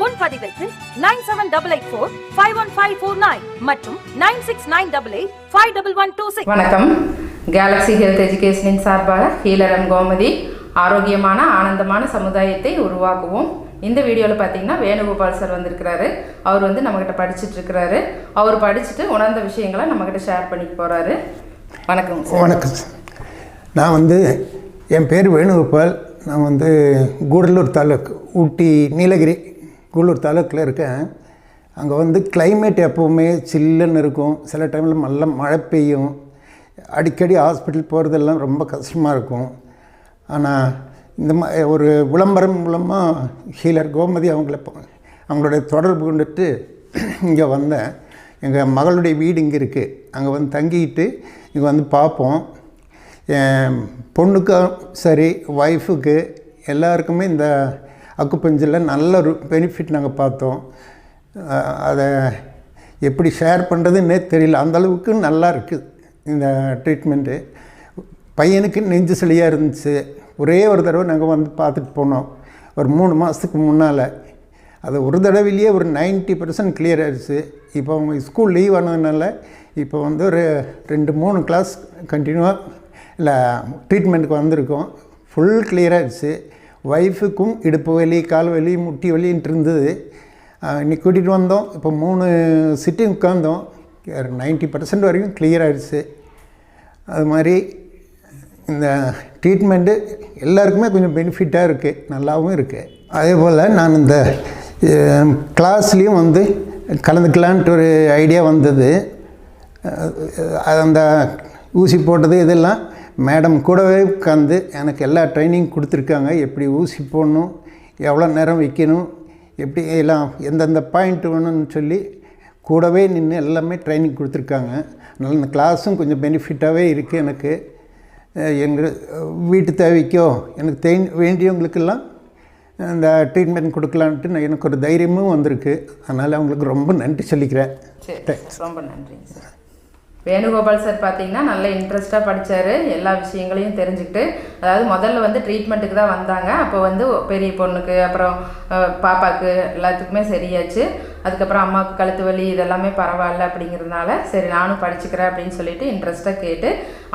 முன்பதிவிற்கு nine seven double eight four five one five four nine மற்றும் nine six nine double eight five double one two six வணக்கம். Galaxy health எஜுகேஷனின் சார்பாக ஹீலரம் கோமதி ஆரோக்கியமான ஆனந்தமான சமுதாயத்தை உருவாக்குவோம். இந்த வீடியோவில் பார்த்தீங்கன்னா வேணுகோபால் சார் வந்திருக்கிறாரு. அவர் வந்து நம்மக்கிட்ட படிச்சுட்டு இருக்கிறாரு அவர் படிச்சுட்டு உணர்ந்த விஷயங்களை நம்மக்கிட்ட ஷேர் பண்ணிக்க போகிறாரு வணக்கம் வணக்கம் நான் வந்து என் பேர் வேணுகோபால். நான் வந்து கூடலூர் தாலுக்கு ஊட்டி நீலகிரி கூலூர் தாலுக்கில் இருக்கேன். அங்கே வந்து கிளைமேட் எப்போவுமே சில்லுன்னு இருக்கும். சில டைமில் நல்ல மழை பெய்யும். அடிக்கடி ஹாஸ்பிட்டல் போகிறதெல்லாம் ரொம்ப கஷ்டமாக இருக்கும். ஆனால் இந்த மா ஒரு விளம்பரம் மூலமாக ஹீலர் கோமதி அவங்கள அவங்களுடைய தொடர்பு கொண்டுட்டு இங்கே வந்தேன். எங்கள் மகளுடைய வீடு இங்கே இருக்குது அங்கே வந்து தங்கிட்டு இங்கே வந்து பார்ப்போம். என் பொண்ணுக்கும் சரி ஒய்ஃபுக்கு எல்லாருக்குமே இந்த அக்குப்பஞ்சில் நல்ல ஒரு பெனிஃபிட் நாங்கள் பார்த்தோம். அதை எப்படி ஷேர் பண்ணுறதுன்னே தெரியல. அந்த அளவுக்கு நல்லா இருக்குது இந்த ட்ரீட்மெண்ட்டு பையனுக்கு நெஞ்சு சளியாக இருந்துச்சு. ஒரே ஒரு தடவை நாங்கள் வந்து பார்த்துட்டு போனோம். ஒரு மூணு மாதத்துக்கு முன்னால். அது ஒரு தடவையிலேயே ஒரு 90% பர்சன்ட் கிளியர் ஆயிடுச்சு இப்போ அவங்க ஸ்கூல் லீவ் ஆனதுனால இப்போ வந்து ஒரு ரெண்டு மூணு கிளாஸ் கண்டினியூவாக இல்லை ட்ரீட்மெண்ட்டுக்கு வந்திருக்கோம். ஃபுல் கிளியர் ஆயிடுச்சு ஒய்ஃபுக்கும் இடுப்பு வலி கால் வலி முட்டி வலின்ட்டு இருந்தது. இன்னைக்கு கூட்டிகிட்டு வந்தோம். இப்போ மூணு சிட்டிங் உட்காந்தோம் நைன்ட்டி பர்சன்ட் வரைக்கும் கிளியர் ஆகிடுச்சு அது மாதிரி இந்த ட்ரீட்மெண்ட்டு எல்லாருக்குமே கொஞ்சம் பெனிஃபிட்டாக இருக்குது நல்லாவும் இருக்குது அதே போல் நான் இந்த கிளாஸ்லேயும் வந்து கலந்துக்கலான்ட்டு ஒரு ஐடியா வந்தது. அந்த ஊசி போட்டது இதெல்லாம் மேடம் கூடவே உட்காந்து எனக்கு எல்லா ட்ரைனிங் கொடுத்துருக்காங்க. எப்படி ஊசி போடணும் எவ்வளோ நேரம் வைக்கணும் எப்படி எல்லாம் எந்தெந்த பாயிண்ட் வேணும்னு சொல்லி கூடவே நின்று எல்லாமே ட்ரைனிங் கொடுத்துருக்காங்க. அதனால் இந்த கிளாஸும் கொஞ்சம் பெனிஃபிட்டாகவே இருக்குது எனக்கு. எங்கள் வீட்டு தேவைக்கோ எனக்கு தே வேண்டியவங்களுக்கெல்லாம் இந்த ட்ரீட்மெண்ட் கொடுக்கலான்ட்டு நான் எனக்கு ஒரு தைரியமும் வந்திருக்கு. அதனால் அவங்களுக்கு ரொம்ப நன்றி சொல்லிக்கிறேன். ரொம்ப சார். வேணுகோபால் சார் பார்த்தீங்கன்னா நல்ல இன்ட்ரெஸ்ட்டாக படித்தார் எல்லா விஷயங்களையும் தெரிஞ்சுக்கிட்டு அதாவது முதல்ல வந்து ட்ரீட்மெண்ட்டுக்கு தான் வந்தாங்க. அப்போ வந்து பெரிய பொண்ணுக்கு அப்புறம் பாப்பாவுக்கு எல்லாத்துக்குமே சரியாச்சு. அதுக்கப்புறம் அம்மாவுக்கு கழுத்து வலி இதெல்லாமே பரவாயில்ல அப்படிங்கிறதுனால சரி நானும் படிச்சுக்கிறேன் அப்படின்னு சொல்லிட்டு இன்ட்ரெஸ்ட்டாக கேட்டு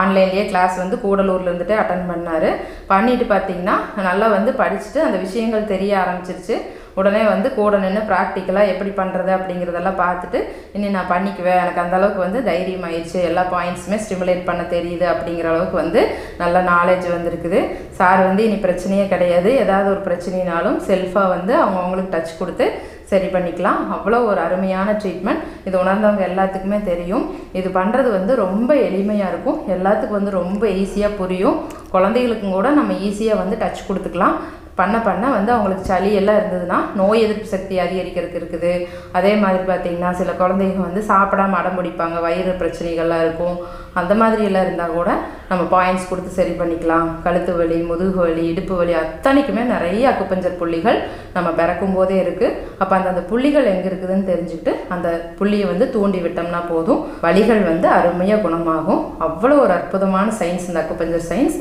ஆன்லைன்லேயே கிளாஸ் வந்து கூடலூரில் இருந்துட்டு அட்டன் பண்ணார். பண்ணிட்டு பார்த்தீங்கன்னா நல்லா வந்து படிச்சுட்டு அந்த விஷயங்கள் தெரிய ஆரம்பிச்சிருச்சு. உடனே வந்து கூட நின்று ப்ராக்டிக்கலாக எப்படி பண்ணுறது அப்படிங்கிறதெல்லாம் பார்த்துட்டு இனி நான் பண்ணிக்குவேன். எனக்கு அந்தளவுக்கு வந்து தைரியம் ஆயிடுச்சு. எல்லா பாயிண்ட்ஸுமே ஸ்டிமுலேட் பண்ண தெரியுது அப்படிங்கிற அளவுக்கு வந்து நல்ல நாலேஜ் வந்திருக்குது. சார் வந்து இனி பிரச்சனையே கிடையாது. ஏதாவது ஒரு பிரச்சனைனாலும் செல்ஃபாக வந்து அவங்க அவங்களுக்கு டச் கொடுத்து சரி பண்ணிக்கலாம். அவ்வளோ ஒரு அருமையான ட்ரீட்மெண்ட் இது உணர்ந்தவங்க எல்லாத்துக்குமே தெரியும். இது பண்ணுறது வந்து ரொம்ப எளிமையாக இருக்கும். எல்லாத்துக்கும் வந்து ரொம்ப ஈஸியாக புரியும். குழந்தைகளுக்கும் கூட நம்ம ஈஸியாக வந்து டச் கொடுத்துக்கலாம். பண்ண பண்ண வந்து அவங்களுக்கு சளி எல்லாம் இருந்ததுன்னா நோய் எதிர்ப்பு சக்தி அதிகரிக்கிறதுக்கு இருக்குது. அதே மாதிரி பார்த்திங்கன்னா சில குழந்தைங்க வந்து சாப்பிடாம அடம் பிடிப்பாங்க. வயிறு பிரச்சனைகள்லாம் இருக்கும். அந்த மாதிரி எல்லாம் இருந்தால் கூட நம்ம பாயிண்ட்ஸ் கொடுத்து சரி பண்ணிக்கலாம். கழுத்து வலி முதுகு வலி இடுப்பு வலி அத்தனைக்குமே நிறைய அக்குப்பஞ்சர் புள்ளிகள் நம்ம பிறக்கும் போதே இருக்குது அப்போ அந்த அந்த புள்ளிகள் எங்கே இருக்குதுன்னு தெரிஞ்சுக்கிட்டு அந்த புள்ளியை வந்து தூண்டி விட்டோம்னா போதும். வலிகள் வந்து அருமையாக குணமாகும். அவ்வளோ ஒரு அற்புதமான சயின்ஸ் இந்த அக்குப்பஞ்சர் சயின்ஸ்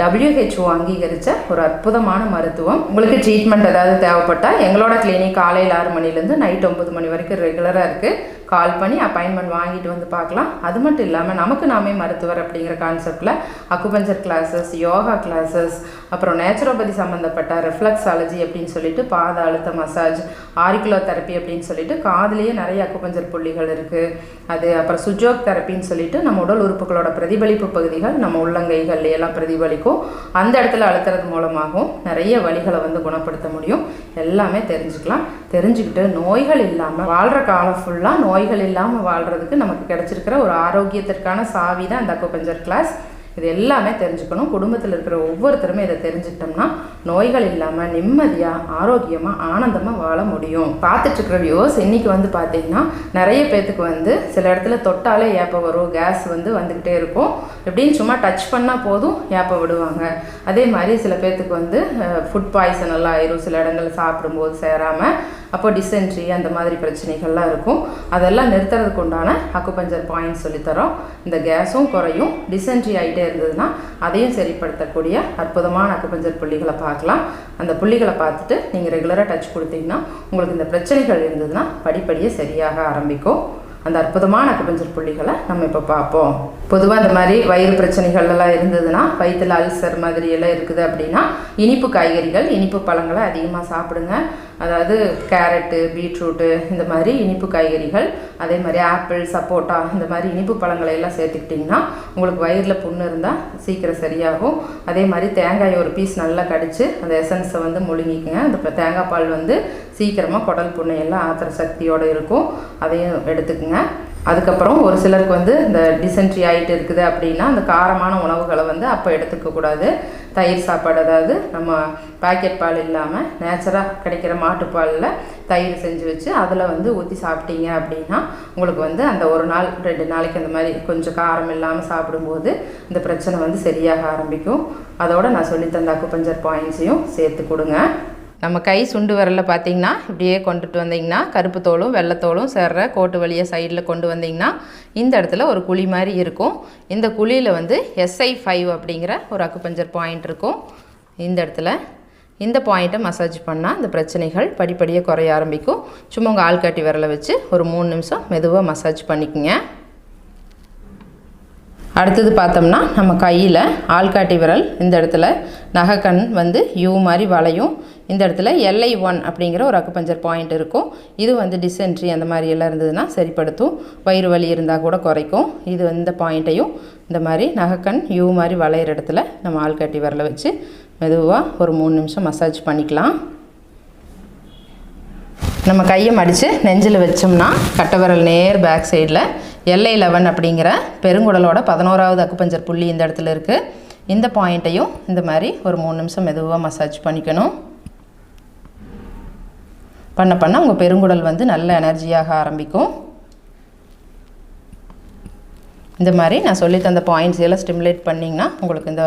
டபிள்யூஹெச்ஓ அங்கீகரித்த ஒரு அற்புதமான மருத்துவம். உங்களுக்கு ட்ரீட்மெண்ட் ஏதாவது தேவைப்பட்டால் எங்களோட கிளினிக் காலையில் ஆறு மணிலேருந்து நைட் ஒம்பது மணி வரைக்கும் ரெகுலராக இருக்குது கால் பண்ணி அப்பாயின்மெண்ட் வாங்கிட்டு வந்து பார்க்கலாம். அது மட்டும் இல்லாமல் நமக்கு நாமே மருத்துவர் அப்படிங்கிற கான்செப்டில் அக்குபஞ்சர் கிளாஸஸ் யோகா கிளாஸஸ் அப்புறம் நேச்சுரோபதி சம்மந்தப்பட்ட ரிஃப்ளக்ஸாலஜி அப்படின்னு சொல்லிட்டு பாத அழுத்த மசாஜ் ஆரிக்குலோ தெரப்பி அப்படின்னு சொல்லிட்டு காதுலேயே நிறைய அக்குபஞ்சர் புள்ளிகள் இருக்குது அது அப்புறம் சுஜோக் தெரப்பின்னு சொல்லிட்டு நம்ம உடல் உறுப்புகளோட பிரதிபலிப்பு பகுதிகள் நம்ம உள்ளங்கைகள்ல எல்லாம் பிரதிபலிக்கும். அந்த இடத்துல அழுத்துறது மூலமாகவும் நிறைய வழிகளை வந்து குணப்படுத்த முடியும். எல்லாமே தெரிஞ்சுக்கலாம். தெரிஞ்சுக்கிட்டு நோய்கள் இல்லாமல் வாழ்கிற காலம் ஃபுல்லாக நோய் நோய்கள் இல்லாமல் வாழ்கிறதுக்கு நமக்கு கிடைச்சிருக்கிற ஒரு ஆரோக்கியத்திற்கான சாவி தான் இந்த அக்குபஞ்சர் கிளாஸ் இது எல்லாமே தெரிஞ்சுக்கணும். குடும்பத்தில் இருக்கிற ஒவ்வொருத்தருமே இதை தெரிஞ்சுக்கிட்டோம்னா நோய்கள் இல்லாமல் நிம்மதியாக ஆரோக்கியமாக ஆனந்தமாக வாழ முடியும். பார்த்துட்ருக்கிற வியூஸ் வியூவர்ஸ் இன்னைக்கு வந்து பார்த்தீங்கன்னா நிறைய பேர்த்துக்கு வந்து சில இடத்துல தொட்டாலே ஏப்பம் வரும் கேஸ் வந்து வந்துக்கிட்டே இருக்கும். எப்படின்னு சும்மா டச் பண்ணால் போதும் ஏப்பம் விடுவாங்க. அதே மாதிரி சில பேர்த்துக்கு வந்து ஃபுட் பாய்சன் எல்லாம் ஆயிரும். சில இடங்களில் சாப்பிடும்போது சேராமல் அப்போ டிசென்ட்ரி அந்த மாதிரி பிரச்சனைகள்லாம் இருக்கும். அதெல்லாம் நிறுத்துறதுக்கு உண்டான அக்குபஞ்சர் பாயிண்ட் சொல்லித்தரோம். இந்த கேஸும் குறையும். டிசென்ட்ரி ஆகிட்டே இருந்ததுன்னா அதையும் சரிப்படுத்தக்கூடிய அற்புதமான அக்குபஞ்சர் புள்ளிகளை பார்க்கலாம். அந்த புள்ளிகளை பார்த்துட்டு நீங்கள் ரெகுலராக டச் கொடுத்தீங்கன்னா உங்களுக்கு இந்த பிரச்சனைகள் இருந்ததுன்னா படிப்படியே சரியாக ஆரம்பிக்கும். அந்த அற்புதமான அக்குபஞ்சர் புள்ளிகளை நம்ம இப்போ பார்ப்போம். பொதுவாக இந்த மாதிரி வயிறு பிரச்சனைகள் எல்லாம் இருந்ததுன்னா வயிற்றில் அல்சர் மாதிரி எல்லாம் இருக்குது அப்படின்னா இனிப்பு காய்கறிகள் இனிப்பு பழங்களை அதிகமாக சாப்பிடுங்க. அதாவது கேரட்டு பீட்ரூட்டு இந்த மாதிரி இனிப்பு காய்கறிகள் அதே மாதிரி ஆப்பிள் சப்போட்டா இந்த மாதிரி இனிப்பு பழங்களை எல்லாம் சேர்த்துக்கிட்டிங்கன்னா உங்களுக்கு வயிறில் புண்ணு இருந்தால் சீக்கிரம் சரியாகும். அதே மாதிரி தேங்காய் ஒரு பீஸ் நல்லா கடிச்சு அந்த எசன்ஸை வந்து முழுங்கிக்கங்க. அந்த தேங்காய் பால் வந்து சீக்கிரமாக குடல் புண்ணை எல்லாம் சக்தியோடு இருக்கும். அதையும் எடுத்துக்குங்க. அதுக்கப்புறம் ஒரு சிலருக்கு வந்து இந்த டிசென்ட்ரி ஆகிட்டு இருக்குது அப்படின்னா அந்த காரமான உணவுகளை வந்து அப்போ எடுத்துக்கக்கூடாது தயிர் சாப்பாடு அதாவது நம்ம பாக்கெட் பால் இல்லாமல் நேச்சராக கிடைக்கிற மாட்டுப்பாலில் தயிர் செஞ்சு வச்சு அதில் வந்து ஊற்றி சாப்பிட்டீங்க அப்படின்னா உங்களுக்கு வந்து அந்த ஒரு நாள் ரெண்டு நாளைக்கு அந்த மாதிரி கொஞ்சம் காரம் இல்லாமல் சாப்பிடும்போது இந்த பிரச்சனை வந்து சரியாக ஆரம்பிக்கும். அதோடு நான் சொல்லித்தந்த தந்த பாயிண்ட்ஸையும் சேர்த்து கொடுங்க. நம்ம கை சுண்டு விரலில் பார்த்தீங்கன்னா இப்படியே கொண்டுட்டு வந்தீங்கன்னா கருப்பு தோலும் வெள்ளைத்தோலும் சேர்ற கோட்டு வழியை சைடில் கொண்டு வந்தீங்கன்னா இந்த இடத்துல ஒரு குழி மாதிரி இருக்கும். இந்த குழியில் வந்து எஸ்ஐ ஃபைவ் அப்படிங்கிற ஒரு அக்குபஞ்சர் பாயிண்ட் இருக்கும். இந்த இடத்துல இந்த பாயிண்ட்டை மசாஜ் பண்ணால் இந்த பிரச்சனைகள் படிப்படியாக குறைய ஆரம்பிக்கும். சும்மா உங்கள் ஆள்காட்டி விரலை வச்சு ஒரு மூணு நிமிஷம் மெதுவாக மசாஜ் பண்ணிக்கோங்க. அடுத்தது பார்த்தோம்னா நம்ம கையில் ஆள்காட்டி விரல் இந்த இடத்துல நகைக்கண் வந்து யூ மாதிரி வளையும். இந்த இடத்துல எல்ஐ ஒன் அப்படிங்கிற ஒரு அக்குபஞ்சர் பாயிண்ட் இருக்கும். இது வந்து டிசென்ட்ரி அந்த மாதிரி எல்லாம் இருந்ததுன்னா சரிப்படுத்தும். வயிறு வலி இருந்தால் கூட குறைக்கும். இது இந்த பாயிண்ட்டையும் இந்த மாதிரி நகக்கண் யூ மாதிரி வளையிற இடத்துல நம்ம ஆள் கட்டி விரல வச்சு மெதுவாக ஒரு மூணு நிமிஷம் மசாஜ் பண்ணிக்கலாம். நம்ம கையை மடித்து நெஞ்சில் வச்சோம்னா கட்டவரல் நேர் பேக் சைடில் எல்ஐ லெவன் அப்படிங்கிற பெருங்குடலோட பதினோராவது அக்குபஞ்சர் புள்ளி இந்த இடத்துல இருக்குது இந்த பாயிண்ட்டையும் இந்த மாதிரி ஒரு மூணு நிமிஷம் மெதுவாக மசாஜ் பண்ணிக்கணும். பண்ண பண்ண உங்கள் பெருங்குடல் வந்து நல்ல எனர்ஜியாக ஆரம்பிக்கும். இந்த மாதிரி நான் சொல்லி தந்த பாயிண்ட்ஸ் எல்லாம் ஸ்டிமுலேட் பண்ணிங்கன்னா உங்களுக்கு இந்த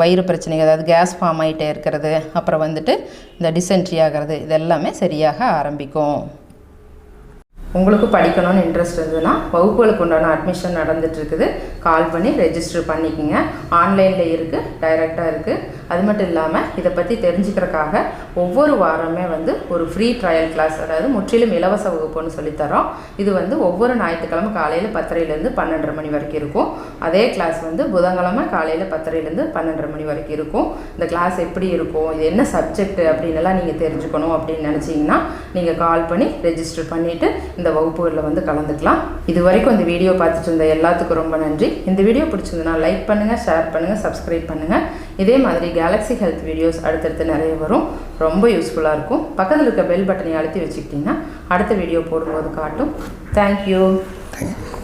வயிறு பிரச்சனை அதாவது கேஸ் ஃபார்ம் ஆகிட்டே இருக்கிறது அப்புறம் வந்துட்டு இந்த டிசென்ட்ரி ஆகிறது இது எல்லாமே சரியாக ஆரம்பிக்கும். உங்களுக்கு படிக்கணும்னு இன்ட்ரெஸ்ட் இருந்ததுன்னா வகுப்புகளுக்கு உண்டான அட்மிஷன் நடந்துட்டு இருக்குது. கால் பண்ணி ரெஜிஸ்டர் பண்ணிக்கோங்க. ஆன்லைனில் இருக்குது டைரெக்டாக இருக்குது அது மட்டும் இல்லாமல் இதை பற்றி தெரிஞ்சுக்கிறக்காக ஒவ்வொரு வாரமே வந்து ஒரு ஃப்ரீ ட்ரையல் கிளாஸ் அதாவது முற்றிலும் இலவச வகுப்புன்னு சொல்லித்தரோம் இது வந்து ஒவ்வொரு ஞாயிற்றுக்கிழமை காலையில் பத்தரைலேருந்து பன்னெண்டரை மணி வரைக்கும் இருக்கும். அதே கிளாஸ் வந்து புதன்கிழமை காலையில் பத்தரையிலேருந்து பன்னெண்டரை மணி வரைக்கும் இருக்கும். இந்த கிளாஸ் எப்படி இருக்கும்? இது என்ன சப்ஜெக்ட் அப்படின்னு எல்லாம் நீங்கள் தெரிஞ்சுக்கணும் அப்படின்னு நினச்சிங்கன்னா நீங்கள் கால் பண்ணி ரெஜிஸ்டர் பண்ணிவிட்டு இந்த வகுப்புகளில் வந்து கலந்துக்கலாம். இது வரைக்கும் இந்த வீடியோ பார்த்துட்டு இருந்த எல்லாத்துக்கும் ரொம்ப நன்றி. இந்த வீடியோ பிடிச்சதுன்னா லைக் பண்ணுங்கள் ஷேர் பண்ணுங்கள் சப்ஸ்கிரைப் பண்ணுங்கள் இதே மாதிரி கேலக்ஸி ஹெல்த் வீடியோஸ் அடுத்தடுத்து நிறைய வரும். ரொம்ப யூஸ்ஃபுல்லாக இருக்கும். பக்கத்தில் இருக்க பெல் பட்டனை அழுத்தி வச்சுக்கிட்டிங்கன்னா அடுத்த வீடியோ போடும்போது காட்டும். Thank you thank you